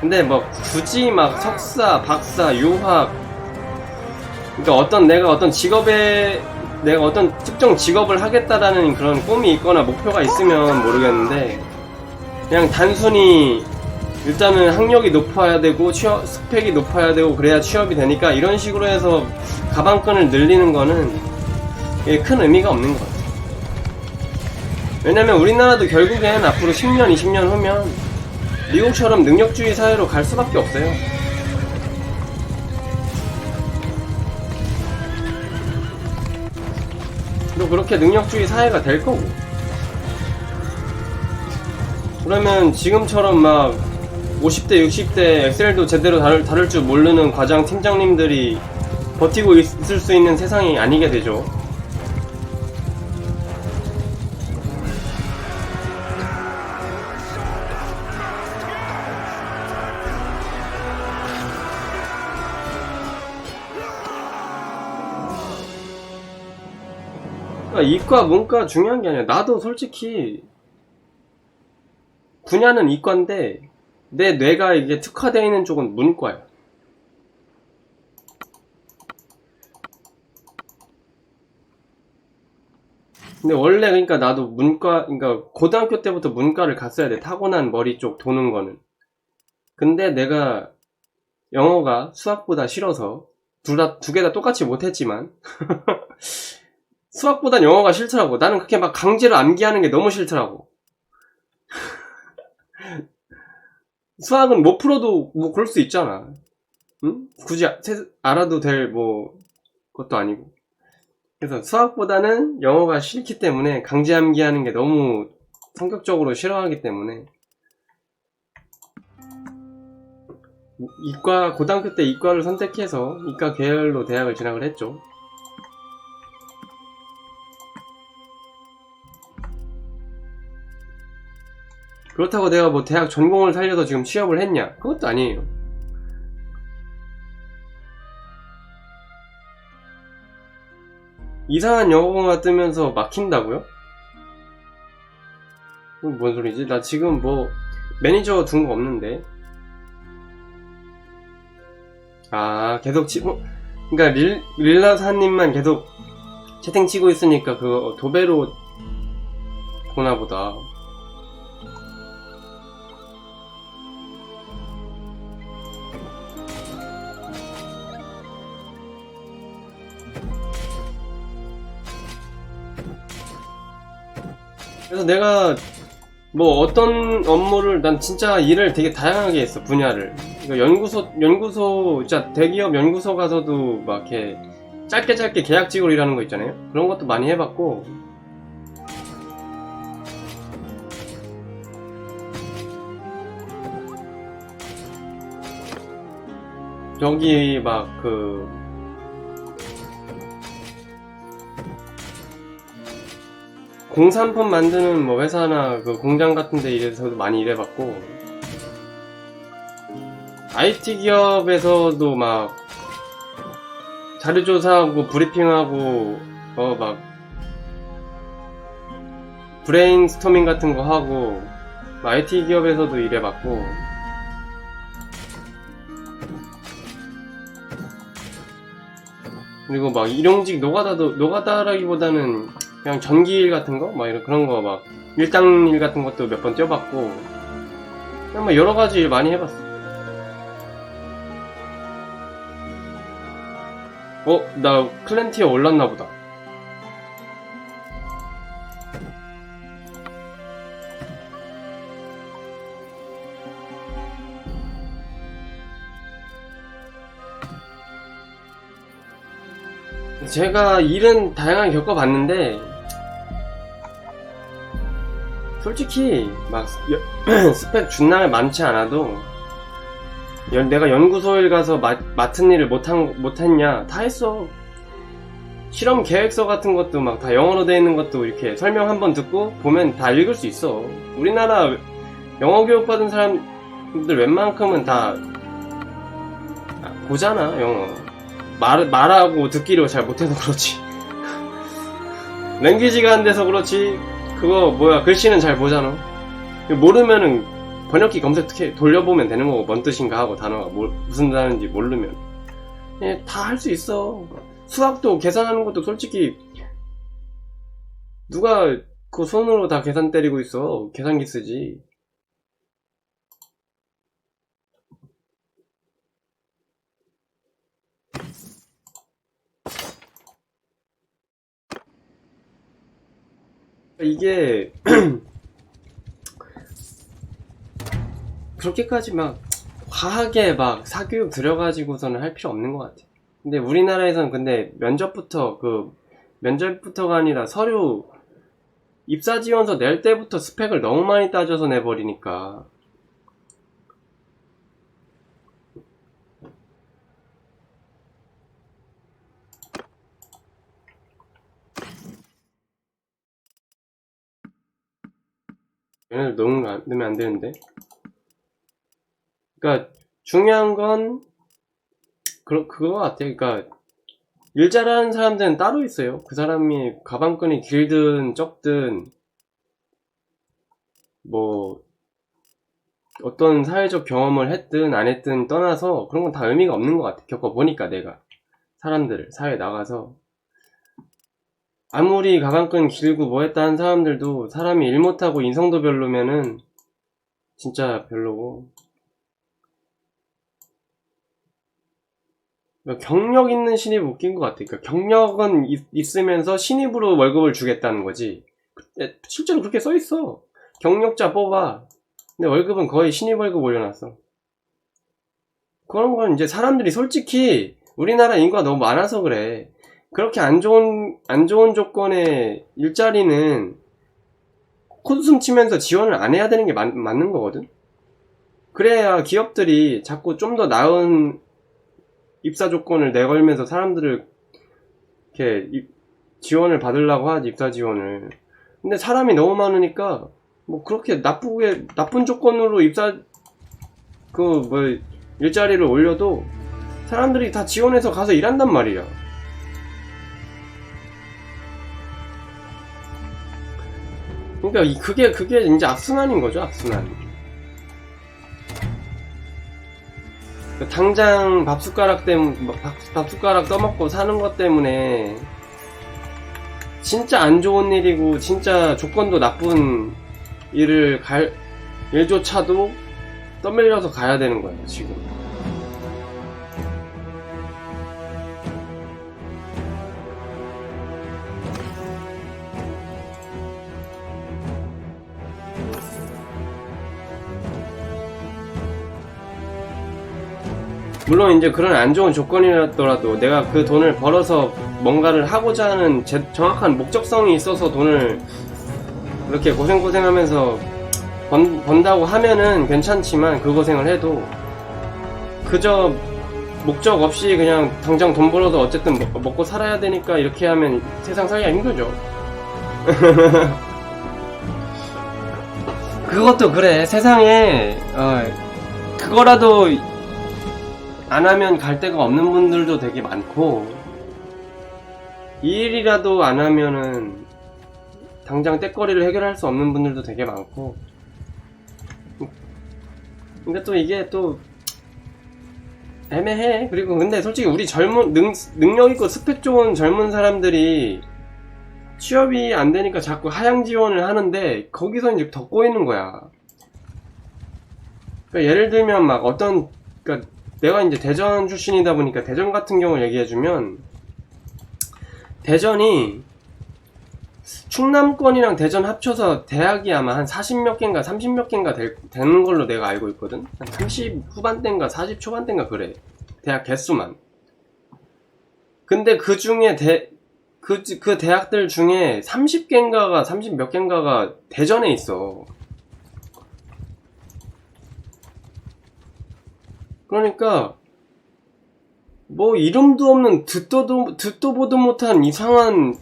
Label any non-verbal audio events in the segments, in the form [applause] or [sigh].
근데 뭐 굳이 막 석사, 박사, 유학 그러니까 어떤 내가 어떤 직업에 내가 어떤 특정 직업을 하겠다라는 그런 꿈이 있거나 목표가 있으면 모르겠는데 그냥 단순히 일단은 학력이 높아야 되고 취업 스펙이 높아야 되고 그래야 취업이 되니까 이런 식으로 해서 가방끈을 늘리는 거는 큰 의미가 없는 것 같아요. 왜냐면 우리나라도 결국엔 앞으로 10년, 20년 후면 미국처럼 능력주의 사회로 갈 수밖에 없어요. 또 그렇게 능력주의 사회가 될 거고. 그러면 지금처럼 막 50대, 60대 엑셀도 제대로 다룰, 다룰 줄 모르는 과장 팀장님들이 버티고 있을 수 있는 세상이 아니게 되죠. 이과, 문과 중요한 게 아니야. 나도 솔직히 분야는 이과인데 내 뇌가 이게 특화되어 있는 쪽은 문과야. 근데 원래 그러니까 나도 문과, 그러니까 고등학교 때부터 문과를 갔어야 돼. 타고난 머리 쪽 도는 거는. 근데 내가 영어가 수학보다 싫어서 둘 다, 두 개 다 똑같이 못했지만 [laughs] 수학보단 영어가 싫더라고. 나는 그렇게 막 강제로 암기하는 게 너무 싫더라고. [laughs] 수학은 못 풀어도 뭐 그럴 수 있잖아. 응? 굳이 아- 세- 알아도 될 뭐 것도 아니고. 그래서 수학보다는 영어가 싫기 때문에 강제 암기하는 게 너무 성격적으로 싫어하기 때문에 이과 고등학교 때 이과를 선택해서 이과 계열로 대학을 진학을 했죠. 그렇다고 내가 뭐 대학 전공을 살려서 지금 취업을 했냐? 그것도 아니에요. 이상한 영어가 뜨면서 막힌다고요? 뭔 소리지? 나 지금 뭐 매니저 둔 거 없는데. 아, 계속 치, 어, 그니까 릴, 릴라사님만 계속 채팅 치고 있으니까 그거 도배로 보나 보다. 그래서 내가 뭐 어떤 업무를 난 진짜 일을 되게 다양하게 했어 분야를. 이거 연구소 연구소 진짜 대기업 연구소 가서도 막 이렇게 짧게 짧게 계약직으로 일하는 거 있잖아요. 그런 것도 많이 해봤고. 여기 막 그 공산품 만드는 뭐 회사나 그 공장 같은 데 일해서도 많이 일해봤고 IT 기업에서도 막 자료 조사하고 브리핑하고 어 막 브레인스토밍 같은 거 하고 IT 기업에서도 일해봤고. 그리고 막 일용직 노가다도 노가다라기보다는 그냥 전기일 같은 거? 막 이런 그런 거 막 일당일 같은 것도 몇 번 뛰어봤고 그냥 뭐 여러 가지 일 많이 해봤어. 어? 나 클랜티어 올랐나 보다. 제가 일은 다양하게 겪어봤는데 솔직히 막 여- [clears throat] 스펙 준날 많지 않아도 연- 내가 연구소에 가서 마- 맡은 일을 못한, 못했냐 다 했어 실험 계획서 같은 것도 막 다 영어로 돼 있는 것도 이렇게 설명 한번 듣고 보면 다 읽을 수 있어 우리나라 영어 교육 받은 사람들 웬만큼은 다 보잖아 영어 말, 말하고 듣기로 잘 못해서 그렇지. [laughs] 랭귀지가 안 돼서 그렇지. 그거 뭐야 글씨는 잘 보잖아. 모르면은 번역기 검색해 돌려보면 되는 거고 뭔 뜻인가 하고 단어가 뭘- 무슨 단어인지 모르면. 예, 다 할 수 있어. 수학도 계산하는 것도 솔직히 누가 그 손으로 다 계산 때리고 있어. 계산기 쓰지 이게 [clears throat] 그렇게까지 막 과하게 막 사교육 들여가지고서는 할 필요 없는 것 같아. 근데 우리나라에서는 근데 면접부터 그 면접부터가 아니라 서류 입사 지원서 낼 때부터 스펙을 너무 많이 따져서 내버리니까 얘네들 너무 안- 넣으면 안 되는데. 그러니까 중요한 건 그러, 그거 같아. 그러니까 일 잘하는 사람들은 따로 있어요. 그 사람이 가방끈이 길든 적든 뭐 어떤 사회적 경험을 했든 안 했든 떠나서 그런 건 다 의미가 없는 것 같아. 겪어보니까 내가 사람들을 사회에 나가서 아무리 가방끈 길고 뭐 했다 한 사람들도 사람이 일 못하고 인성도 별로면은 진짜 별로고 그러니까 경력 있는 신입 웃긴 것 같아. 그러니까 경력은 있, 으면서 신입으로 월급을 주겠다는 거지. 에, 실제로 그렇게 써 있어. 경력자 뽑아. 근데 월급은 거의 신입 월급 올려놨어. 그런 건 이제 사람들이 솔직히 우리나라 인구가 너무 많아서 그래. 그렇게 안 좋은 안 좋은 조건의 일자리는 코웃음 치면서 지원을 안 해야 되는 게 맞, 맞는 거거든. 그래야 기업들이 자꾸 좀 더 나은 입사 조건을 내걸면서 사람들을 이렇게 입- 지원을 받으려고 하지 입사 지원을. 근데 사람이 너무 많으니까 뭐 그렇게 나쁘게 나쁜 조건으로 입사 그 뭐 일자리를 올려도 사람들이 다 지원해서 가서 일한단 말이야. 그러니까 이- 그게 그게 이제 악순환인 거죠 악순환. 당장 밥 숟가락 때문 밥, 밥 숟가락 떠먹고 사는 것 때문에 진짜 안 좋은 일이고 진짜 조건도 나쁜 일을 갈 일조차도 떠밀려서 가야 되는 거예요 지금. 물론 이제 그런 안 좋은 조건이라더라도 내가 그 돈을 벌어서 뭔가를 하고자 하는 제- 정확한 목적성이 있어서 돈을 이렇게 고생고생하면서 번, 번다고 하면은 괜찮지만 그 고생을 해도 그저 목적 없이 그냥 당장 돈 벌어서 어쨌든 먹, 먹고 살아야 되니까 이렇게 하면 세상 살기가 힘들죠. [laughs] 그것도 그래 세상에 어, 그거라도 안 하면 갈 데가 없는 분들도 되게 많고 이 일이라도 안 하면은 당장 떼거리를 해결할 수 없는 분들도 되게 많고. 근데 또 이게 또 애매해. 그리고 근데 솔직히 우리 젊은 능, 능력 있고 스펙 좋은 젊은 사람들이 취업이 안 되니까 자꾸 하향 지원을 하는데 거기서 이제 더 꼬이는 거야. 그러니까 예를 들면 막 어떤 그러니까 내가 이제 대전 출신이다 보니까 대전 같은 경우를 얘기해주면 대전이 충남권이랑 대전 합쳐서 대학이 아마 한 40몇 개인가 30몇 개인가 될- 되는 걸로 내가 알고 있거든? 한 30 후반대인가 40 초반대인가 그래. 대학 개수만. 근데 그 중에 대, 그, 그 대학들 중에 30개인가가 30 몇 개인가가 대전에 있어 그러니까 뭐 이름도 없는 듣도 듣도 보도 못한 이상한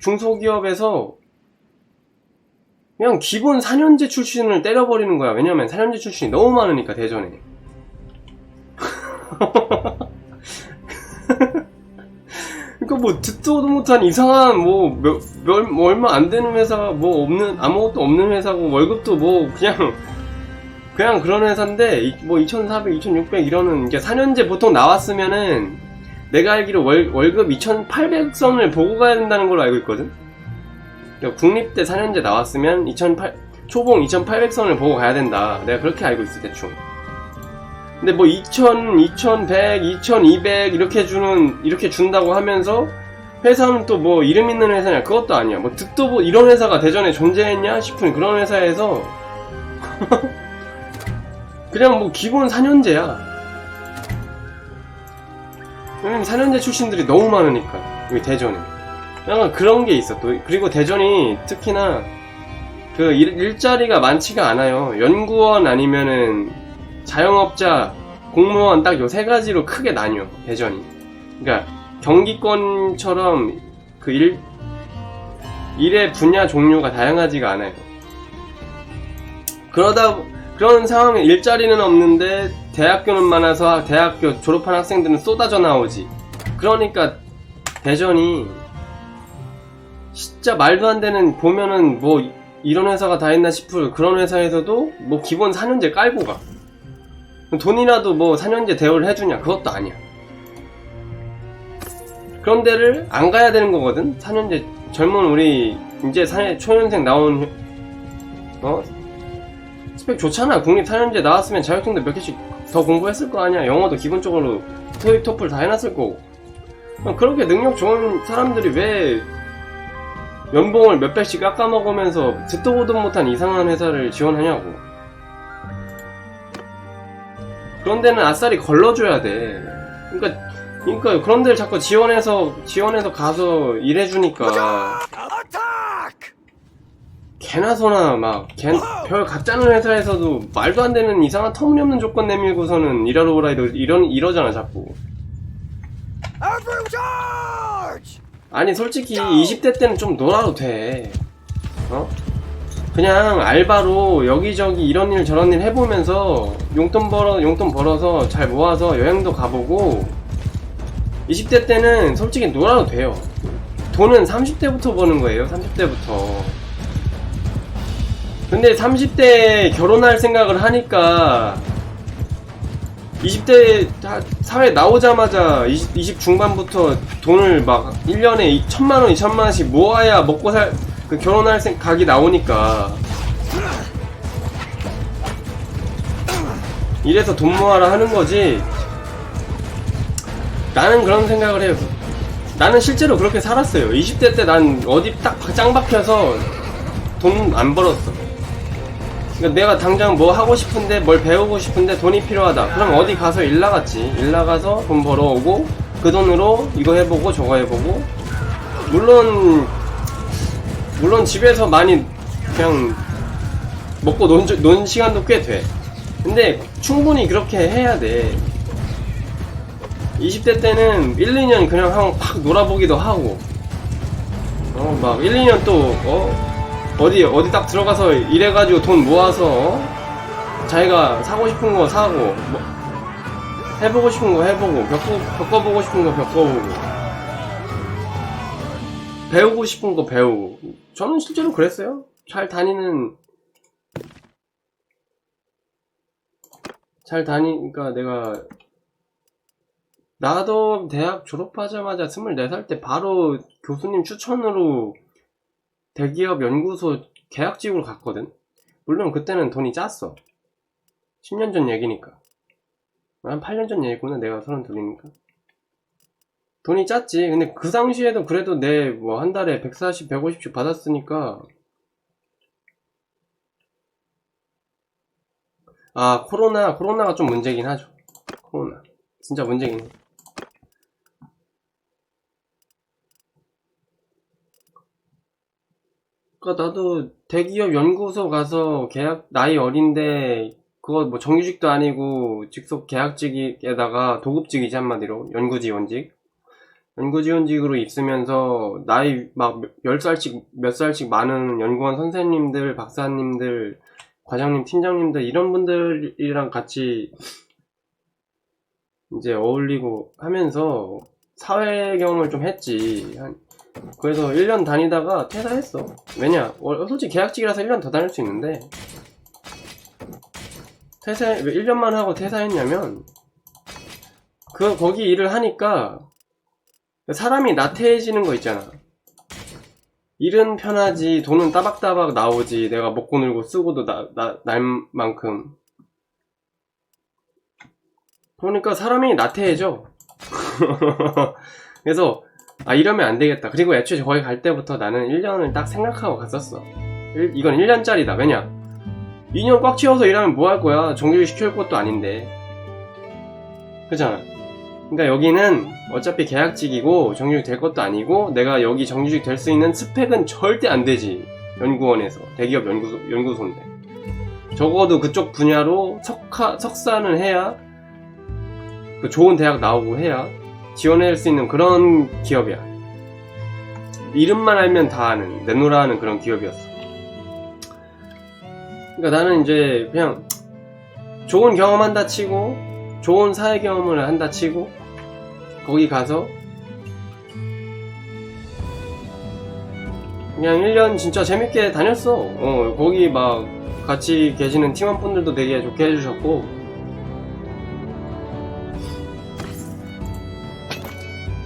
중소기업에서 그냥 기본 4년제 출신을 때려버리는 거야. 왜냐면 4년제 출신이 너무 많으니까 대전에. [laughs] 그러니까 뭐 듣도 못한 이상한 뭐, 몇, 몇- 뭐 얼마 안 되는 회사가 뭐 없는 아무것도 없는 회사고 월급도 뭐 그냥 그냥 그런 회사인데 이- 뭐 2,400, 2,600 이러는 게 4년제 보통 나왔으면은 내가 알기로 월, 월급 2,800선을 보고 가야 된다는 걸로 알고 있거든. 그러니까 국립대 4년제 나왔으면 2,800 초봉 2,800선을 보고 가야 된다. 내가 그렇게 알고 있어 대충. 근데 뭐 2,000, 2,100, 2,200 이렇게 주는 이렇게 준다고 하면서 회사는 또 뭐 이름 있는 회사냐 그것도 아니야. 뭐 듣도 보 이런 회사가 대전에 존재했냐 싶은 그런 회사에서 [laughs] 그냥 뭐 기본 4년제야. 왜냐면 4년제 출신들이 너무 많으니까 여기 대전에. 약간 그런 게 있어 또 그리고 대전이 특히나 그 일, 일자리가 많지가 않아요. 연구원 아니면은 자영업자, 공무원 딱 요 세 가지로 크게 나뉘어 대전이. 그러니까 경기권처럼 그 일, 일의 분야 종류가 다양하지가 않아요. 그러다, 그런 상황에 일자리는 없는데 대학교는 많아서 대학교 졸업한 학생들은 쏟아져 나오지. 그러니까 대전이 진짜 말도 안 되는 보면은 뭐 이런 회사가 다 있나 싶을 그런 회사에서도 뭐 기본 4년제 깔고 가. 돈이라도 뭐 4년제 대우를 해주냐? 그것도 아니야. 그런 데를 안 가야 되는 거거든? 4년제 젊은 우리 이제 4년, 초년생 나온 어? 스펙 좋잖아. 국립 4년제 나왔으면 자격증도 몇 개씩 더 공부했을 거 아니야. 영어도 기본적으로 토익, 토플 다 해놨을 거고. 그렇게 능력 좋은 사람들이 왜 연봉을 몇 배씩 깎아먹으면서 듣도 보도 못한 이상한 회사를 지원하냐고. 그런 데는 아싸리 걸러줘야 돼. 그러니까, 그러니까 그런 데를 자꾸 지원해서 지원해서 가서 일해주니까 개나 소나 막 별 가짜는 회사에서도 말도 안 되는 이상한 터무니없는 조건 내밀고서는 일하러 오라 이러, 이런 이러잖아 자꾸. 아니 솔직히 20대 때는 좀 놀아도 돼. 어? 그냥 알바로 여기저기 이런 일 저런 일 해보면서 용돈 벌어 용돈 벌어서 잘 모아서 여행도 가보고 20대 때는 솔직히 놀아도 돼요. 돈은 30대부터 버는 거예요. 30대부터. 근데 30대 결혼할 생각을 하니까 20대 다- 사회 나오자마자 20, 20 중반부터 돈을 막 1년에 2천만 원, 2천만 원씩 모아야 먹고 살, 그 결혼할 생각이 나오니까. 이래서 돈 모아라 하는 거지. 나는 그런 생각을 해요. 나는 실제로 그렇게 살았어요. 20대 때 난 어디 딱 짱 박혀서 돈 안 벌었어. 그러니까 내가 당장 뭐 하고 싶은데 뭘 배우고 싶은데 돈이 필요하다. 그럼 어디 가서 일 나갔지. 일 나가서 돈 벌어오고 그 돈으로 이거 해보고 저거 해보고 물론 물론 집에서 많이 그냥 먹고 논, 논 시간도 꽤 돼. 근데 충분히 그렇게 해야 돼. 20대 때는 1, 2년 그냥 한팍 놀아보기도 하고 어 막 1, 2년 또 어? 어디 어디 딱 들어가서 일해가지고 돈 모아서 어? 자기가 사고 싶은 거 사고 뭐 해보고 싶은 거 해보고 겪고 겪어보고 싶은 거 겪어보고. 배우고 싶은 거 배우고. 저는 실제로 그랬어요. 잘 다니는 잘 다니니까 내가 나도 대학 졸업하자마자 24살 때 바로 교수님 추천으로 대기업 연구소 계약직으로 갔거든. 물론 그때는 돈이 짰어. 10년 전 얘기니까. 한 8년 전 얘기구나, 내가 서른 둘이니까. 돈이 짰지. 근데 그 당시에도 그래도 내 뭐 한 달에 140, 150씩 받았으니까. 아, 코로나, 코로나가 좀 문제긴 하죠. 코로나. 진짜 문제긴 해. 그니까 나도 대기업 연구소 가서 계약 나이 어린데 그거 뭐 정규직도 아니고 직속 계약직에다가 도급직이지 한마디로. 연구지원직. 연구지원직으로 있으면서 나이 막 열 살씩 몇 살씩 많은 연구원 선생님들 박사님들 과장님 팀장님들 이런 분들이랑 같이 이제 어울리고 하면서 사회 경험을 좀 했지. 한 그래서 1년 다니다가 퇴사했어. 왜냐? 월- 솔직히 계약직이라서 1년 더 다닐 수 있는데 퇴사, 왜 1년만 하고 퇴사했냐면, 그, 거기 일을 하니까, 사람이 나태해지는 거 있잖아. 일은 편하지, 돈은 따박따박 나오지, 내가 먹고 놀고 쓰고도 나, 나, 날 만큼. 그러니까 사람이 나태해져. [laughs] 그래서, 아, 이러면 안 되겠다. 그리고 애초에 거기 갈 때부터 나는 1년을 딱 생각하고 갔었어. 일- 이건 1년짜리다. 왜냐? 2년 꽉 채워서 일하면 뭐 할 거야? 정규직 시킬 것도 아닌데. 그잖아. 그러니까 여기는 어차피 계약직이고 정규직 될 것도 아니고 내가 여기 정규직 될 수 있는 스펙은 절대 안 되지. 연구원에서. 대기업 연구소, 연구소인데. 적어도 그쪽 분야로 석하, 석사는 해야 그 좋은 대학 나오고 해야 지원할 수 있는 그런 기업이야. 이름만 알면 다 아는, 내노라 하는 그런 기업이었어. 그러니까 나는 이제 그냥 좋은 경험한다 치고 좋은 사회 경험을 한다 치고 거기 가서 그냥 1년 진짜 재밌게 다녔어. 어, 거기 막 같이 계시는 팀원분들도 되게 좋게 해주셨고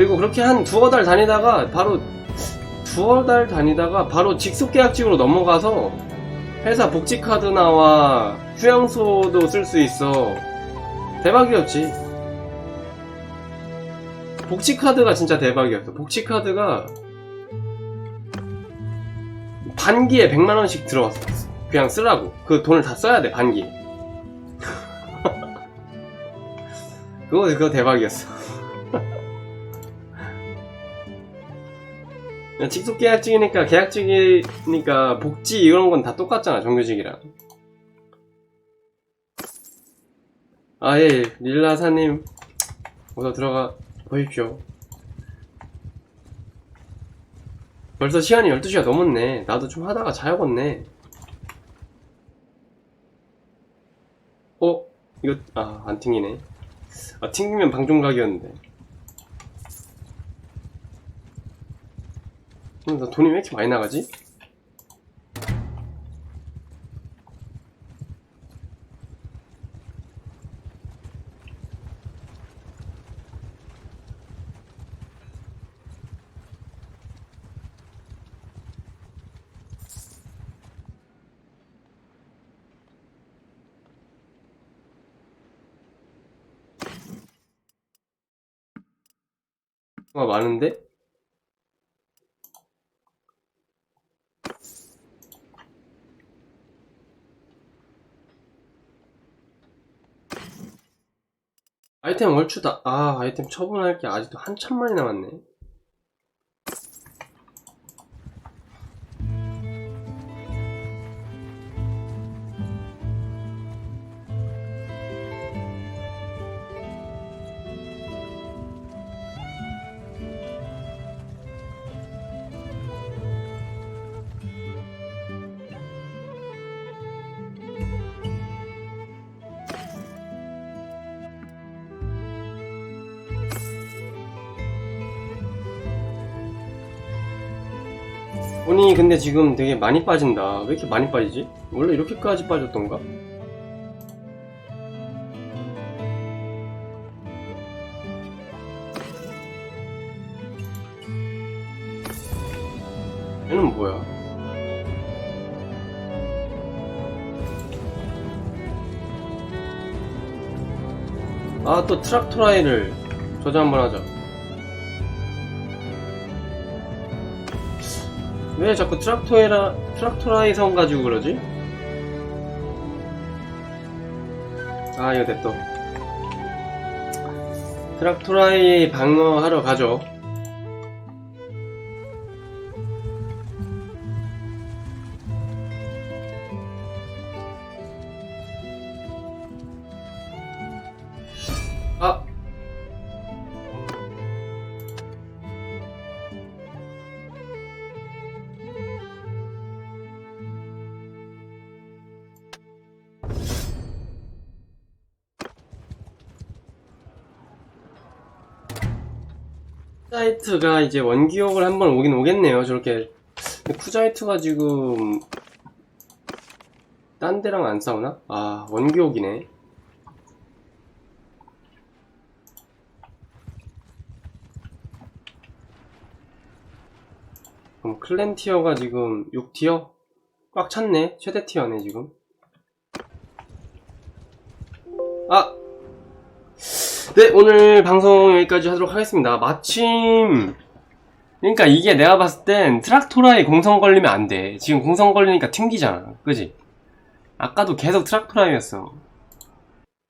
그리고 그렇게 한 두어 달 다니다가 바로 두어 달 다니다가 바로 직속 계약직으로 넘어가서 회사 복지카드 나와 휴양소도 쓸 수 있어. 대박이었지. 복지카드가 진짜 대박이었어. 복지카드가 반기에 100만원씩 들어왔어. 그냥 쓰라고. 그 돈을 다 써야 돼, 반기. [laughs] 그거, 그거 대박이었어. 직속 계약직이니까 계약직이니까 복지 이런 건 다 똑같잖아 정규직이랑. 아예 릴라사님 어서 들어가 보십시오. 벌써 시간이 12시가 넘었네. 나도 좀 하다가 자야겠네. 어? 이거 아 안 튕기네. 아 튕기면 방종 각이었는데 나 돈이 왜 이렇게 많이 나가지? 아 많은데? 아이템 월추다. 아, 아이템 처분할 게 아직도 한참만이 남았네. 돈이 근데 지금 되게 많이 빠진다. 왜 이렇게 많이 빠지지? 원래 이렇게까지 빠졌던가? 얘는 뭐야? 아, 또 트락토라이를 저장 한번 하자. 왜 자꾸 트락토에라, 트락토라이 성 가지고 그러지? 아, 이거 됐다. 트락토라이 방어하러 가죠. 쿠자이트가 이제 원기옥을 한번 오긴 오겠네요. 저렇게. 쿠자이트가 지금 딴 데랑 안 싸우나? 아, 원기옥이네. 그럼 클랜 티어가 지금 6티어? 꽉 찼네. 최대 티어네, 지금. 아! 네, 오늘 방송 여기까지 하도록 하겠습니다. 마침, 그러니까 이게 내가 봤을 땐 트락토라에 공성 걸리면 안 돼. 지금 공성 걸리니까 튕기잖아. 그지? 아까도 계속 트락토라이였어.